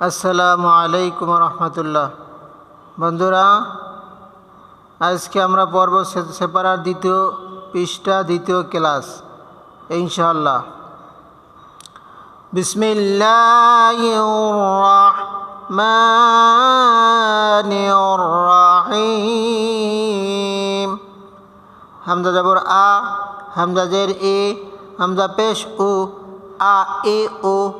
আসসালামু আলাইকুম রহমতুল্লাহ। বন্ধুরা, আজকে আমরা পর্ব সেপারার দ্বিতীয় পৃষ্ঠা, দ্বিতীয় ক্লাস, ইনশাআল্লাহ। বিসমিল্লাহ রহিম হামজা জবর আ, হামজা জের এ, হামজা পেশ উ, আ, এ, ও,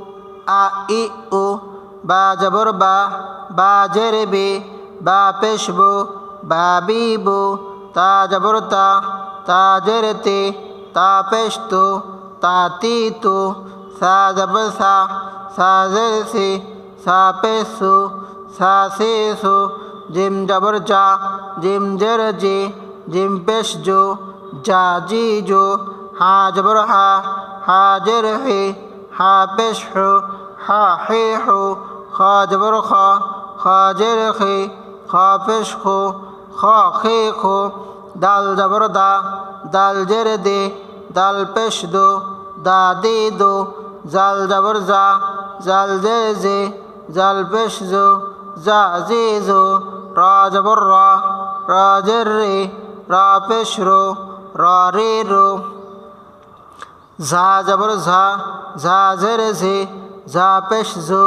আ, এ উ বা জবর বা বা জের বে বা পেশ বু বা বি বু তা জবর তা তা জের তে তা পেশ তু তা তি তু সা জবর সা সা জের সি সা পেশ, সা সু জিম জবর জা, জিম জের জি জিম পেশ জো যা জি জো হা জবর হা হা জের হে হা পেশ হা হে হো খা জবর খা খা জের খে, খা পেশ খো, খা খে খো, দাল জবর দা, দাল জের দে, দাল পেশ দো, দা দে দো, জাল জবর জা, জাল জে জে, জাল পেশ জো যা জে জো, রা জবর রা রা জের রে, রা পেশ রো, রা রে রো। ঝা জবর ঝা ঝা জের ঝে, ঝা পেশ ঝো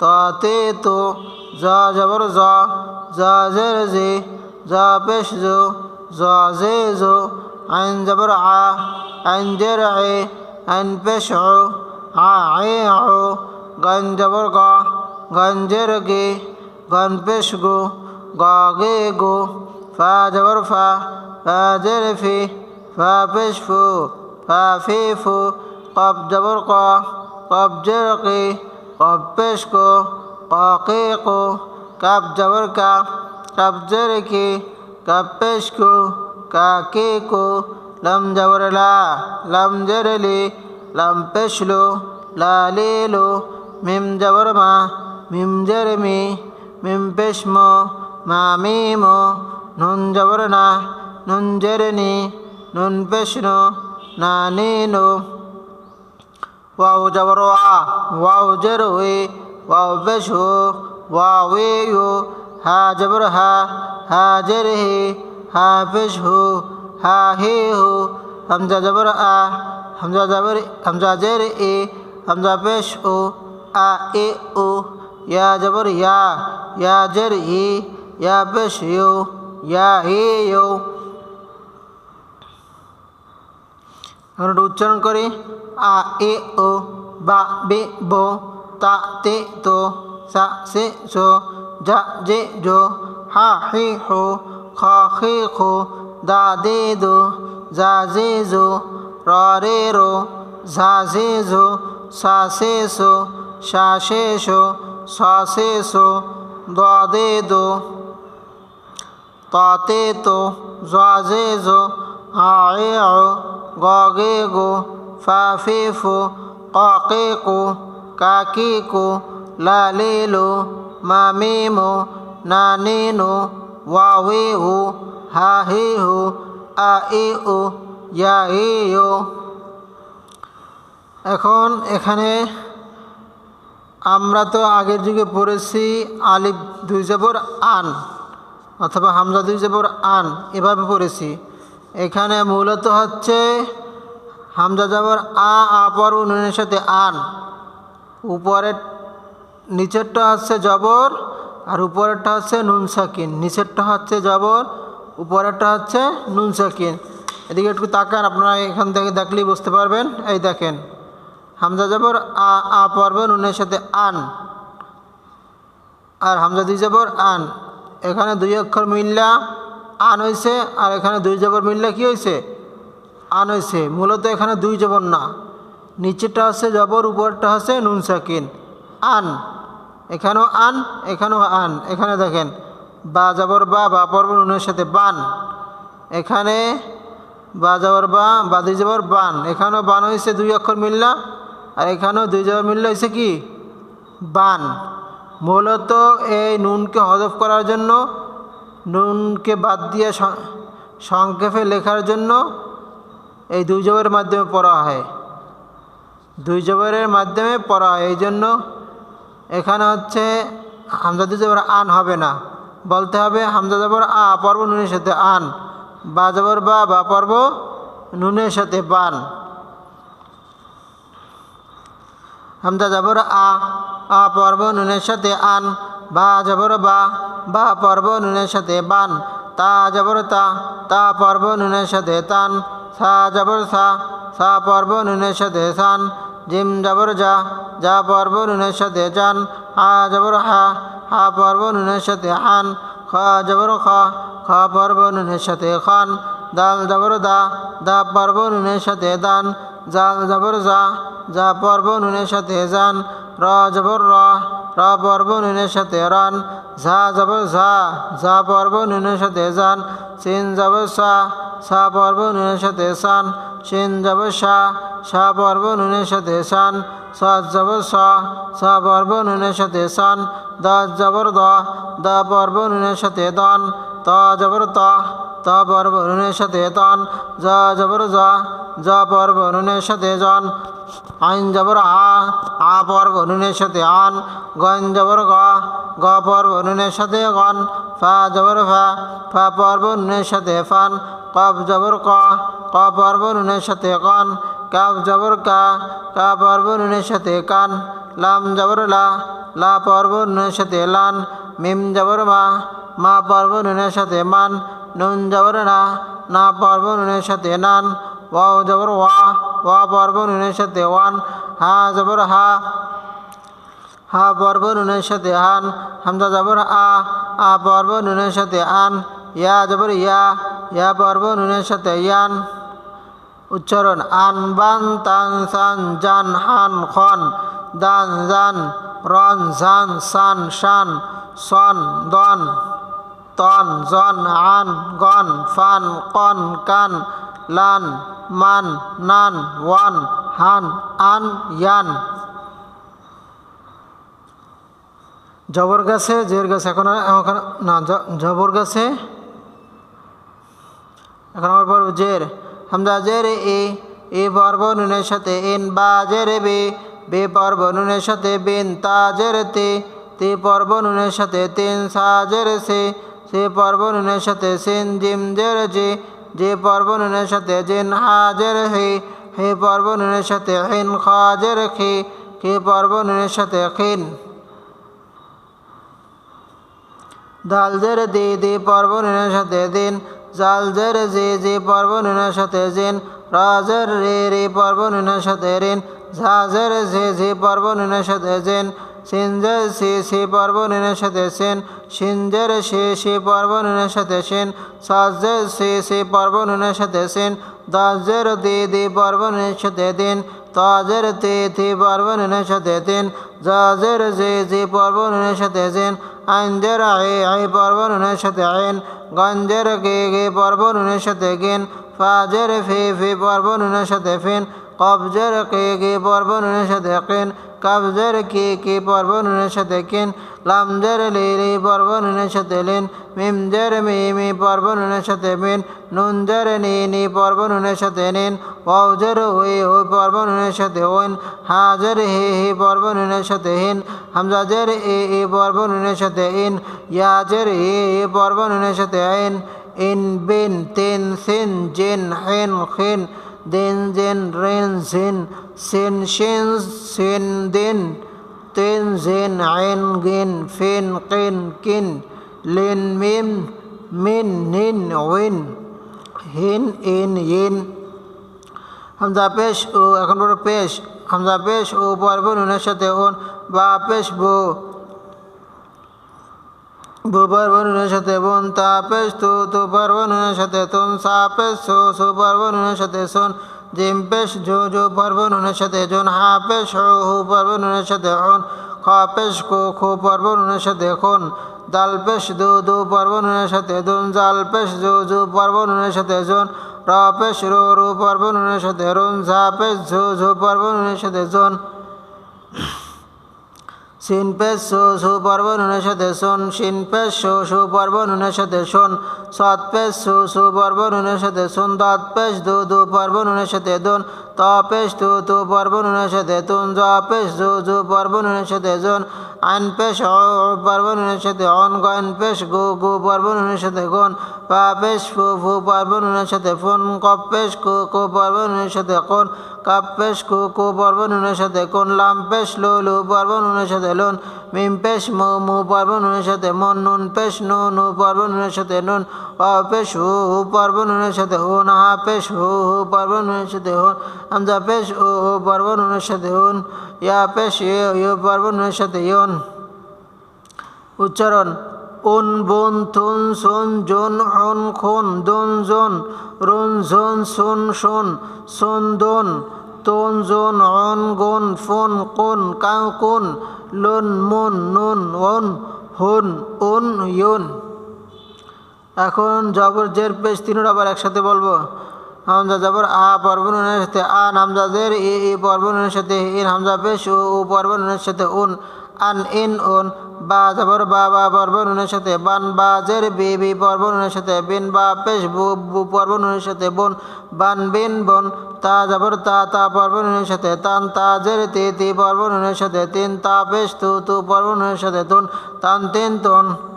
সে সিন পেশ সো সা সে সো সৎ জবর সা সৎ জের সে সৎ পেশ সো সা সে সো দশ জবর দ দশ জের দে দত পেশ দো দ দে দো তা জবর ত তা জের তে তা পেশ তু তা তে তো যা জবর যা যা জের জে যা পেশ জো যা জে জো আইন জবর আ, আইন জের এ, আইন পেশ ও আ, এ ও গন জবর গা, গন জের গে, গন পেশ গো, গা গে গো, ফা জবর ফা ফা জের ফি, ফা পেশ ফু, ফা ফি ফু কব জবর ক কব জের কে কব পেশ কো ক কে কো কাব জবর কা কাব জের কে কাব পেশ কো কা কে কো লম জবর লা লম জের লি লম পেশ লো লা লে লো মিম জবর মা মিম জের মি মিম পেশ মো মা মি মো নুন জবর না নুন জের নি নুন পেশ নো না নি নো ওয়াও জবর ওয়া ওয়াও জের ওয়ে ওয়াও পেশ হো ওয়াও এ ইউ হা জবর হা হা জের হে হা পেশ হো হা হে হো হামজা জবর আ হামজা জবর হামজা জের এ হামজা পেশ ও আ এ ও ইয়া জবর ইয়া ইয়া জের ই ইয়া পেশ ইউ ইয়া হে ইউ আমরা উচ্চারণ করি। আ, এ, ও, বা, বে, বো, তা, তে, তো, সা, সে, সো, যা, জে, জো, হা, হি, হো, খা, খে, খো, দা, দে, দো যা জে, জো, র, রে, রো, ঝা, জে, জো, সা, সে, সো, সা, সে, সো, সা, সে, সো, দ, দে, দো তাতে তো জে, জো আয়ে ও গে গো ফা ফে ফো কে কো কাকি কো লা লে লো মা মে মো না নো ওয়া ওয়ে হো হা হে হো আ ও ইয়া এ ও এখন এখানে আমরা তো আগের যুগে পড়েছি আলিফ দুই জবর আন, অথবা হামজা দুই জবর আন, এভাবে পড়েছি। এখানে মূলত হচ্ছে হামজা জবর আ আ পর নুনের সাথে আন। উপরের নিচেরটা হচ্ছে জবর আর উপরেরটা হচ্ছে নুন সাকিন। নিচেরটা হচ্ছে জবর, উপরেরটা হচ্ছে নুন সাকিন। এদিকে একটু তাকান, আপনারা এখান থেকে দেখলেই বুঝতে পারবেন। এই দেখেন, হামজা জবর আ আ পর্বে নুনের সাথে আন আর হামজা দুই জবর আন। এখানে দুই অক্ষর মিল্লা। আন হয়েছে আর এখানে দুই জবর মিল্লা কি হয়েছে আন হয়েছে মূলত এখানে দুই জবর না। নিচেরটা হচ্ছে জবর উপরটা হচ্ছে নুন সাকিন। আন। এখানেও আন এখানেও আন। এখানে দেখেন, বা যাবর বা বা পর্ব নুনের সাথে বান। এখানে বা যাবর বা বা দুই যাবর বান। এখানেও বান হয়েছে দুই অক্ষর মিললা। আর এখানেও দুই জবর মিললে হয়েছে কি? বান। মূলত এই নুনকে হজফ করার জন্য নুনকে বাদ দিয়ে সংক্ষেপে লেখার জন্য এই দুই জবরের মাধ্যমে পড়া হয়। দুই জবরের মাধ্যমে পড়া হয়। এই জন্য এখানে হচ্ছে হামজা দুই জবর আন হবে না। বলতে হবে হামজা জবর আ, পর্ব নুনের সাথে আন। বা জবর বা বা পর্ব নুনের সাথে বান। হামজা জবর আ আ পর্ব নুনের সাথে আন। বা জবর বা বা পর্ব নুনের সাথে বান, তা জবর তা তা পর্ব নুনের সাথে তান, সা জবর সা সা পর্ব নুনের সাথে সান, জিম জবর যা যা পর্ব নুনের সাথে জান, হা জবর হা হা পর্ব নুনের সাথে হান, খ জবর খ খ পর্ব নুনের সাথে খান, দাল জবর দা দা পর্ব নুনের সাথে দান, জাল জবর যা যা পর্ব নুনের সাথে জান, র জবর র র পর্ব নুনের সাথে রান ঝা জবর ঝা ঝা পর্ব নুনের সাথে জান সিন জবর সা সা পর্ব নুনের সাথে সান সিন জবর সা সা পর্ব নুনের সাথে সান সাত জবর সা সা পর্ব নুনের সাথে সান দশ জবর দ দ পর্ব নুনের সাথে দন ত জবর ত ত পর্ব নুনের সাথে তন জ জবর জ জ পর্ব নুনের সাথে জন আইন জবর আ আ পর্ব নুনের সাথে আন, গন জবর গ গ পর্ব নুনের সাথে গন, ফা জবর ফা ফা পর্ব নুনের সাথে ফান, কফ জবর ক ক পর্ব নুনের সাথে কন কাফ জবর কা কা পর্ব নুনের সাথে কান, লাম জবর লা লা পর্ব নুনের সাথে লান, মিম জবর মা মা পর্ব নুনের সাথে মান, নুন জবর না না পর্ব নুনের সাথে নান, ওয়াও জবর ওয়া ওয়া পর্ব নুনের সাথে হা জবর হা হা পর্ব নুনের সাথে হান হামজা জবর আ আ পর্ব নুনের সাথে আন, ইয়া জবর ইয়া ইয়া পর্ব নুনের সাথে উচ্চারণ আন, বান, তান, সান, জান, হান, খন, দান, জান, রন, জান, সান, শান, সন, দন, তন, জন, আন, গন, ফান, কন, কান, লান মান, নান, ওয়ান, হান, আন, ইয়ান। জবর গাছে, জের গাছে, এখন না জবর গাছে, এখন আমার পর্ব জের। হামজা জের, এ এ পর্ব নুনের সাথে, এন বা, জের, বে বে পর্ব নুনের সাথে, বেন, তা, জের, তে তে পর্ব নুনের সাথে, তেন, সা, জের, সে সে পর্ব নুনের সাথে, সেন, জিম, জের, জে যে পর্ব নুনের সাথে জেন হা জের হে হে পর্ব নুনের সাথে হেন খা জের খে খে পর্ব নুনের সাথে খিন। দাল জের দে দে পর্ব নুনের সাথে দিন। জাল জের জে যে পর্ব নুনের সাথে জেন। রাজের রে রে পর্ব নুনের সাথে রেন। ঝাজের ঝে ঝে পর্ব নুনের সাথে জেন। সিনজের সে সে পর্ব নুনের সাথে সেন সিনজের সে সে পর্ব নুনের সাথে সেন সাজের সে সে পর্ব নুনের সাথে সেন দাজের দে দে পর্ব নুনের সাথে দিন, তাজের তে তে পর্ব নুনের সাথে দিন, জাজের জে যে পর্ব নুনের সাথে জেন আইনজের আই আই পর্ব নুনের সাথে আইন গঞ্জের গে গে পর্ব নুনের সাথে গেন, ফাজের ফে ফে পর্ব নুনের সাথে ফেন কবজের কে গে পর্ব নুনের সাথে কেন কবজের কে কে পর্ব নুনের সাথে কেন লামজের লে রে পর্ব নুনের সাথে লেন মিমজের মে মে পর্ব নুনের সাথে মেন নুনজের নে নে পর্ব নুনের সাথে নেন ওয়াউজের হয়ে হয়ে পর্ব নুনের সাথে ওন হাজের হে হে পর্ব নুনের সাথে হেন হামজাজের এ এ পর্ব নুনের সাথে ইন ইয়াজের এ এ পর্ব নুনের সাথে আইন ইন বিন তেন, সেন, জেন, হেন, খেন দেন জেন রেন জেন সেন সেন সেন দেন, তেন জেন আইন গেন, ফেন কেন কিন, লেন মিম মিন নিন ওয়েন, হিন ইন ইন হামজা পেশ ও এখন পেশ, হামজা পেশ ও পর্ব নুনের সাথে ওন, বা পেশ বো বো পর্ব নুনের সাথে বোন তা পেশ তু তু পর্ব নুনের সাথে তুন সা পেশ সো সাথে শোন জিম পেশ জো জো পর্ব সাথে জোন হা পেশ হো, হু পর্ব সাথে হন খ পেশ কো, খো পর্ব নুনের সাথে খন দাল পেশ দু দু পর্ব নুনের সাথে দুন জাল পেশ জু জু পর্ব নুনের সাথে জুন র পেশ রু রু সাথে রুন ঝা পেশ ঝু ঝু পর্ব নুনের সাথে জন সিন পেশ সু সু পর্ব নুনের সাথে শোন শিন পেশ সু সু শোন সৎ পেশ সু সু পর্ব নুনের সাথে শোন দাঁত পেশ দু দু পর্ব নুনের দোন ত পেশ তু তু পর্ব নুনের সাথে তুন জ পেশ জু জু পর্ব নুনের সাথে আইন পেশ অ অ পর্ব নুনের সাথে অন গয়ন পেশ গু গু পর্ব নুনের সাথে গন পা পেশ ফু ফু পর্ব নুনের সাথে ফোন কপ পেশ কু কু পর্ব নুনের কোন কাপ পেশ কু কু পর্ব নুনের কোন লাম পেশ লু লু পর্ব নুনের লোন মিম পেশ মু মু পর্ব নুনের সাথে মন, নুন পেশ নু নু পর্ব নুনের সাথে নুন, অ পেশ হু হু পর্ব নুনের সাথে হুন হা পেশ হু হু পর্ব নুনের সাথে হুন হামজা পেশ উ হু পর্ব নুনের সাথে হুন, ইয়া পেশ ইউ ইউ পর্ব নুনের সাথে ইয়ন। উচ্চারণ, উন, বুন, থুন, সুন, জুন হন খুন, দুন, জুন, রুন, ঝুন, সুন শুন সুন, দুন তুন, জোন, অন, গুন, ফোন, কোন, কাউ, কোন, লুন, মন, নুন ওন হুন, উন, ইউন। এখন জবর জের পেশ তিনটা আবার একসাথে বলব। হামজা জবর আ পর্বনের সাথে আ আমজাদের এ এ পর্ব পর্বনের সাথে ইন হামজা পেশ ও পর্ব পর্বনের সাথে উন। আন ইন উন, বা জবর বা বা পর্বনের সাথে, বান বা জের বি বি সাথে, বিন বা পেশ বু বু পর্বনের সাথে, বোন, বান বিন বোন, তা জবর তা তা পর্বনের সাথে, তান তা জের তি তি পর্বনের সাথে, তিন তা পেশ তু তু পর্বনের সাথে, তুন, তান তিন তুন।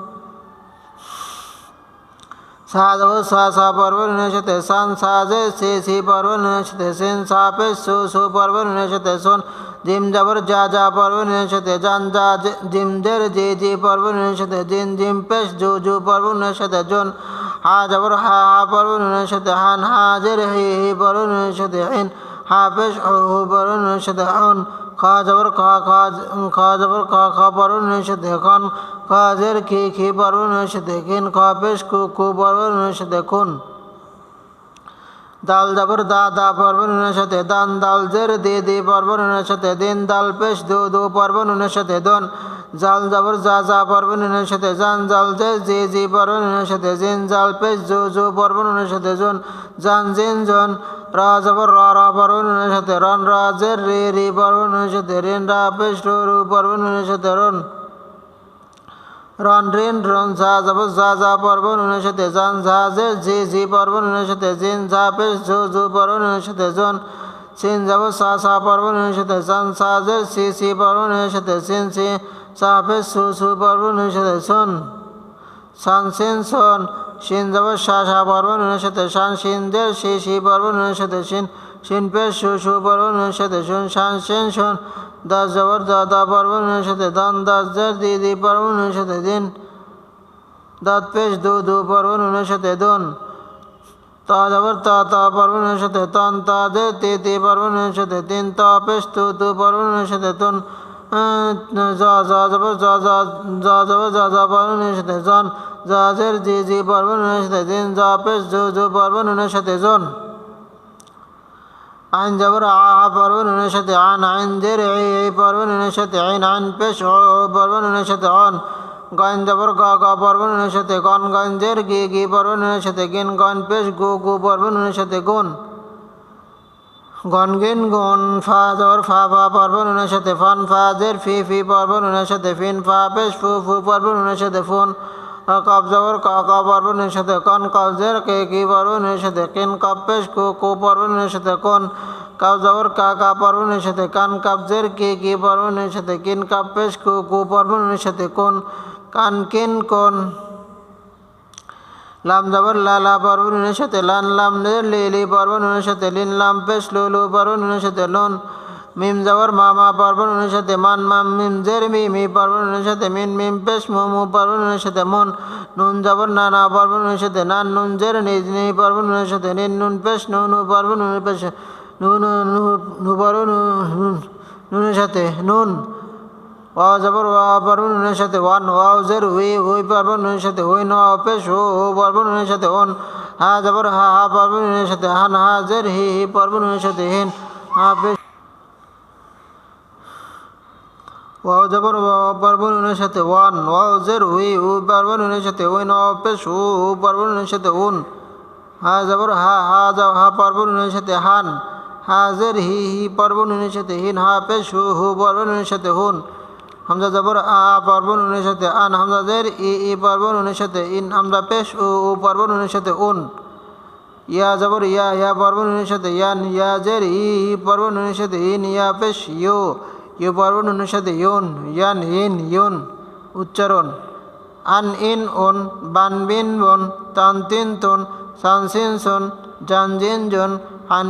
সাধব সা সা পর্বনের সাথে সান সাজে সি সি পর্বনের সাথে সিন সাপে সু সু পর্বনের সাথে সোন। জিম জবর যা যা পর্বনের সাথে জান যা জে- জিম জের জি জি পর্বনের সাথে জিন জিম পেশ জু জু পর্বনের সাথে জন। হা জবর হা হা পর্বনের সাথে হান হা জের হি হি পর্বনের খা জবর খা খা খা জবর খা খা পর্বনের সাথে খন খা জের খি খি পর্বনের সাথে খিন খা পেশ কু কু পর্বনের সাথে খুন দাল জবর দা দা পারবেন পর্বনের সাথে দান। দাল জের দে দি দি পর্বনের সাথে দিন। দাল পেশ দো দু দু পর্বনের সাথে দন। জাল জবর যা যা পারবেন পর্বনের সাথে জান। জাল জে জি জি পর্বনের সাথে জিন। জাল পেশ জু জু পর্বনের সাথে জন। জান জিন জন। রা জবর রা রা পর্বনের সাথে রন রা জের রি রি পর্বনের সাথে রিন রা পেশ রু পর্বনের সাথে রন রন রিন রন ঝা যাব যা যা পর্ব সাথে জান ঝা জে জি জি পর্ব সাথে জিন ঝা পেশ জু জু পর্ব নুনের সাথে জন। সিন যাব সা সা পর্ব নুনের সাথে জান সা জে সি সি পর্ব সাথে সিন সি সা পেশ সু সু পর্ব নুনের সাথে শোন সান সিন শোন শিন যাব সা সা পর্ব নুনের সাথে শান শিন জে সি সি পর্ব নুনের সাথে শিন শিন পেশ সু সু পর্ব নুনের সাথে শুন শান শিন শোন দাস জবর দা দা পর্বনের সাথে দান দাস জের দি দি পর্বনের সাথে দিন দাঁত পেশ দু দু পর্বনের সাথে দন তা জবর তা তা পর্বনের সাথে তন তা জে তি তি পর্বনের সাথে তিন তা পেশ তু তু পর্বনের সাথে তন যা যা জবর যা যা যা জবর যা যা পর্বনের সাথে জন যা জের জি জি পর্বনের সাথে দিন যা পেশ জু পর্বনের সাথে জন আইন জবর আহা পর্বনের সাথে আন আইন জের এই পর্বনের সাথে আইন আইন পেশ ও পর্বনের সাথে অন গন জবর গ গ পর্বনের সাথে গন গঞ্জের গি গি পর্বনের সাথে গিন গন পেশ গু গু পর্বনের সাথে গুণ গন গিন গুণ ফা জবর ফা ফা পর্বনের সাথে ফান ফা জের ফি ফি পর্বনের সাথে ফিন ফা পেশ ফু ফু পর্বনের সাথে ফোন কব জবর ক ক পর্বনের সাথে কন কবজের কে কি পর্বনের সাথে কিন কব পেশ কু কু পর্বনের সাথে কোন কাব জবর কা কা পর্বনের সাথে কান কাবজের কে কি পর্বনের সাথে কিন কাব পেশ কু কু পর্বনের সাথে কোন কান কিন কোন লাম জবর লা লা পর্বনের সাথে লান মিম জবর মা মা পর্বনের সাথে মান মাম মিম জের মি মি পর্বনের সাথে মিন মিম পেশ মু মু পর্বনের সাথে মন নুন জবর না না পর্বনের সাথে নান নুন জের নিজ নি পর্বনের সাথে নিন নুন পেশ নু নু পর্বনের পেশ নু নু নু নু নুন- নুনের সাথে নুন ওয়া জবর ওয়া পর্বনের সাথে ওয়ান ওয়াও জের হুই হুই পর্বনের সাথে হুই ন পেশ হু হু পর্বনের সাথে ওন হা জবর হা হা পর্বনের সাথে হান হা জের হি হি পর্বনের সাথে হিন হা পেশ ওয়াও জবর নুনের সাথে ওয়ান ওয়াও জের উই উ পর্ব নুনের সাথে উইন ওয়া পেশ উ নুনের সাথে উন হা জবর হা হা যাও হা পর্ব নুনের সাথে হান হা জের হি হি পর্ব নুনের সাথে হিন হা পেশ হু হু পর্ব নুনের সাথে হুন হামজা জবর আ পর্ব নুনের সাথে আন হামজা জের ই ই পর্ব নুনের সাথে ইন হামজা পেশ উ উ পর্ব নুনের সাথে উন ইয়া জবর ইয়া ইয়া পর্ব নুনের সাথে ইয়ান ইয়া জের ই ই পর্ব নুনের সাথে ইন ইয়া পেশ ইউ ইউ নুনের সাথে ইউন, ইয়ান, ইন, ইউন, উচ্চারণ। আন, ইন উন বান, বিন, বন, তান, তিন, তুন, সান, সিন, সুন, জান, জিন, জুন, হান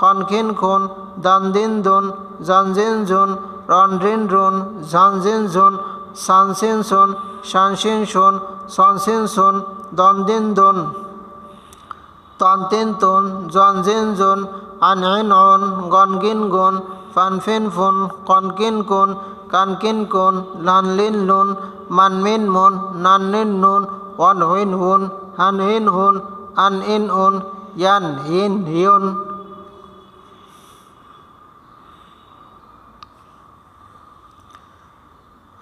খন, খিন, খুন, দান, দিন, দুন, জান, জিন, জুন, রন, রিন, রুন ঝান জিন ঝুন সান, সিন, সুন শান সিন, সুন, সন, সিন, সুন, দন, দিন, দুন। তন, তিন, তুন, জন, জিন, জুন আন হিন অন গন গুন ফান ফুন, কন কিন কুন কুন লান লুন মান মুন নান হুইন হুন হানহিন হুন আন ইন উন, ইয়ান হিন হিউন।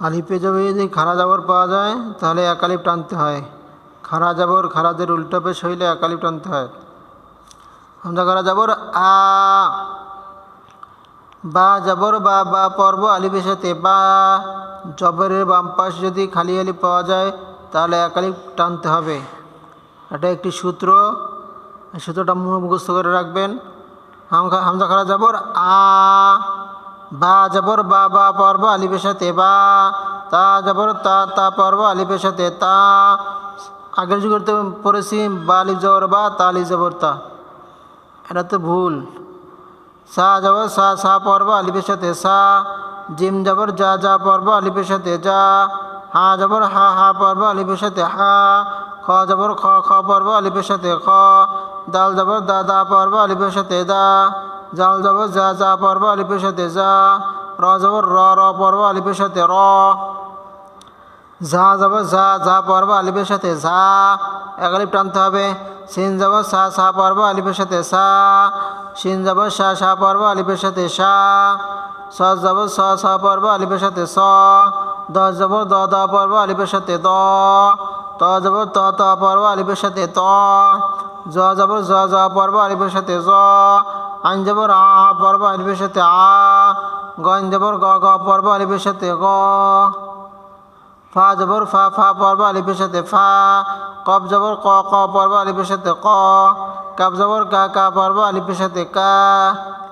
আলিপে যাবে যদি খারা যাবর পাওয়া যায়, তাহলে একালিপ টানতে হয়। খারা যাবর খারাদের উল্টো পেশ হইলে একালিপ টানতে হয়। হামজা খারা যাবর আ বা যাবর বা বা পর্ব আলিপের সাথে, বা জবরের বাম পাশ যদি খালি আলিপ পাওয়া যায়, তাহলে একালিপ টানতে হবে। এটা একটি সূত্র। সূত্রটা মুখস্থ করে রাখবেন। হামজা খারা যাবর আ, বা যাবর বা বা পর্ব আলিপের সাথে, বা, তা যাবর তা তা পর্ব আলিপের সাথে, তা, আগের যুগ করতে পড়েছি, বা আলিফ যাবর বা, তা আলিফ যাবর তা। এটা তো ভুল। সা যাবর সা সা পর্ব আলিপের সাথে সা, জিম যাবর যা যা পর্ব আলিপের সাথে যা হা যাবর হা হা পর্ব আলিপের সাথে হা, খ যাবর খ খ পর্ব আলিপের সাথে খ, দাল যাবর দা দা পর্ব আলিপের সাথে দা, জাল যাবর যা যা পর্ব আলিপের সাথে যা র যাবর র র পর্ব আলিপের সাথে র যা যাবর যা যা পর্ব আলিপের সাথে যা একালিপ টানতে হবে, সিন যাবর সা সা পর্ব আলিপের সাথে সা সিন যাবর সা সা পর্ব আলিপের সাথে সা স যাবর স স পর্ব আলিপের সাথে স, দ যাবর দ দ পর্ব আলিপের সাথে দ, ত যাবর ত ত পর্ব আলিপের সাথে ত, জ যাবর জ জ পর্ব আলিপের সাথে জ আইন যাবর আ পর্ব আলিপের সাথে আ, গন যাবর গ গ পর্ব আলিপের সাথে গ, ফা জবর ফা ফা পর্ব, আলিফের সাথে ফা কব জবর ক ক পর্ব, আলিফের সাথে ক কাপ জবর কা কা পর্ব, আলিফের সাথে কা,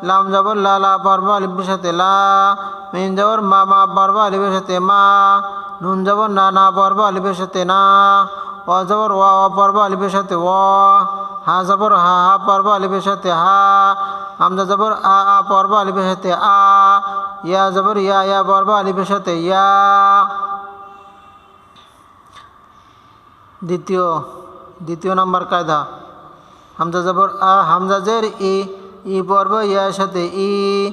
লাম জবর, লা লা পর্ব, আলিফের সাথে লা মিন জবর, মা মা পর্ব, আলিফের সাথে মা, নুন জবর, না না পর্ব, আলিফের সাথে না, অ জবর, ওয়া, অ পর্ব, আলিফের সাথে ও, হা জবর, হা হা পর্ব, আলিফের সাথে হা, হামজা জবর, আ আ পর্ব, আলিফের সাথে আ, ইয়া জবর, ইয়া ইয়া পর্ব, আলিফের সাথে ইয়া। দ্বিতীয় দ্বিতীয় নাম্বার কায়দা। হামজা জবর, আ, হামজা জের, ই ই পর্ব ইয়ার সাথে ই,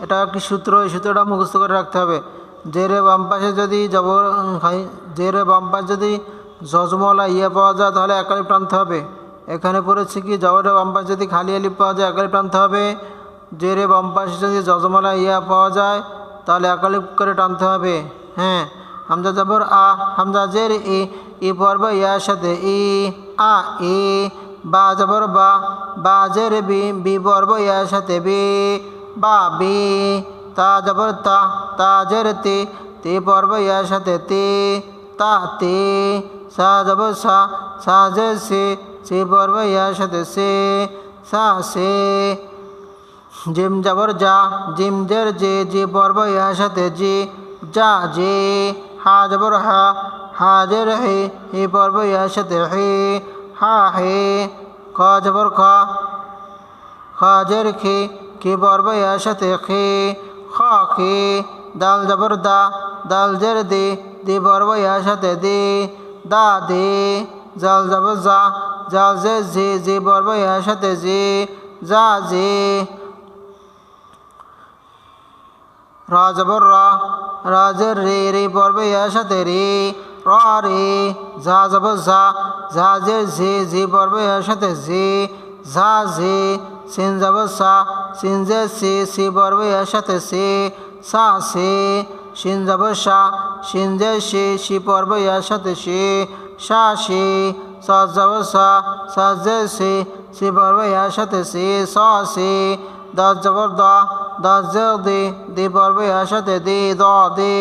এটা একটি সূত্র, এই সূত্রটা মুখস্থ করে রাখতে হবে। জেরে বাম পাশে যদি জবর জেরে বাম পাশে যদি জজমলা ইয়ে পাওয়া যায়, তাহলে একালিপ টানতে হবে। এখানে পড়েছে কি জবরে বাম পাশে যদি খালি আলিপ পাওয়া যায় একালিপ টানতে হবে। জেরে বাম পাশে যদি জজমলা ইয়া পাওয়া যায়, তাহলে একালিপ করে টানতে হবে। হ্যাঁ হামজা জবর, আ, হামজা জের, ই ই পর্ব ইয়ার সাথে ই, আ, ই বা জবর বা বা, বি বি ইয়ার সাথে বি, বা বি, তা জবর তা তা জের তি তি পর্ব ইয়ার সাথে তি, তা তি, সা জবর সা সা সি সি সাথে সি, সা সি। জিম জবর যা জিম জের জি জি পর্ব ইয়ার সাথে জি যা জি, হা জবর হা হা জের হি হি পর্ব ইয়ার সাথে হি। হা হি খ জবর খ খ জের খি কি ইয়ার সাথে খি খ খি দাল জবর দা দাল জের দি দি ইয়ার সাথে দি দা দি জাল জবর যা জাল জি জি পর্ব ইয়ার সাথে জি যা জি রা জবর রা রাজের রে রে ইয়ার সাথে রে র রে ঝা জবর ঝা ঝাজের ঝে ঝে পর্বে ইয়ার সাথে ঝে ঝা ঝে সিন জবর সা, সিন জে সে সে পর্বে ইয়ার সাথে সে। সা, সে শিন যাবর সা শিন যে, সে শি পর্ব ইয়ার সাথে সে। সা সে, সা যাবর সা সা যে, সে, সি পর্ব ইয়ার সাথে সে। স, সে দশ যাবর দ দশ যে, দে দে পর্ব ইয়ার সাথে দে, দ, দে।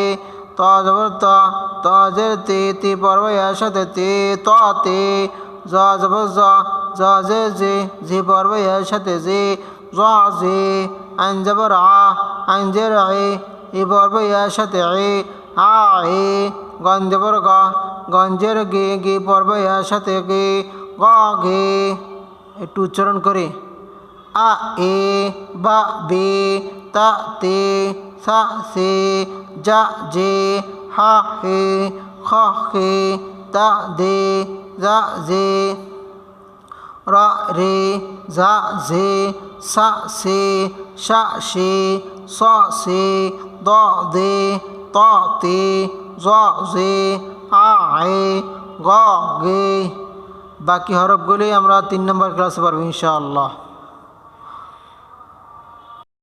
ত যাবর ত ত যে তে তে পর্ব ইয়ার সাথে তে। ত তে জ যাবর জ জ যে যে জি পর্ব ইয়ার সাথে যে জ যে আইন যাবর আ আইন যে রে এ পর্ব ইয়ার সাথে এ আ একটু উচ্চারণ করে। আ, এ, বা বে তা, তে, সা, সে, যা, জে, হা, হে, খ হে তা, দে, যা, জে, রা, রে, যা, জে, সা, সে সা, সে, স, সে, দ, দে, ত, তে, জ, জে, আ, এ, গ, গে। বাকি হরফগুলি আমরা তিন নম্বর ক্লাসে পারব ইনশাআল্লাহ।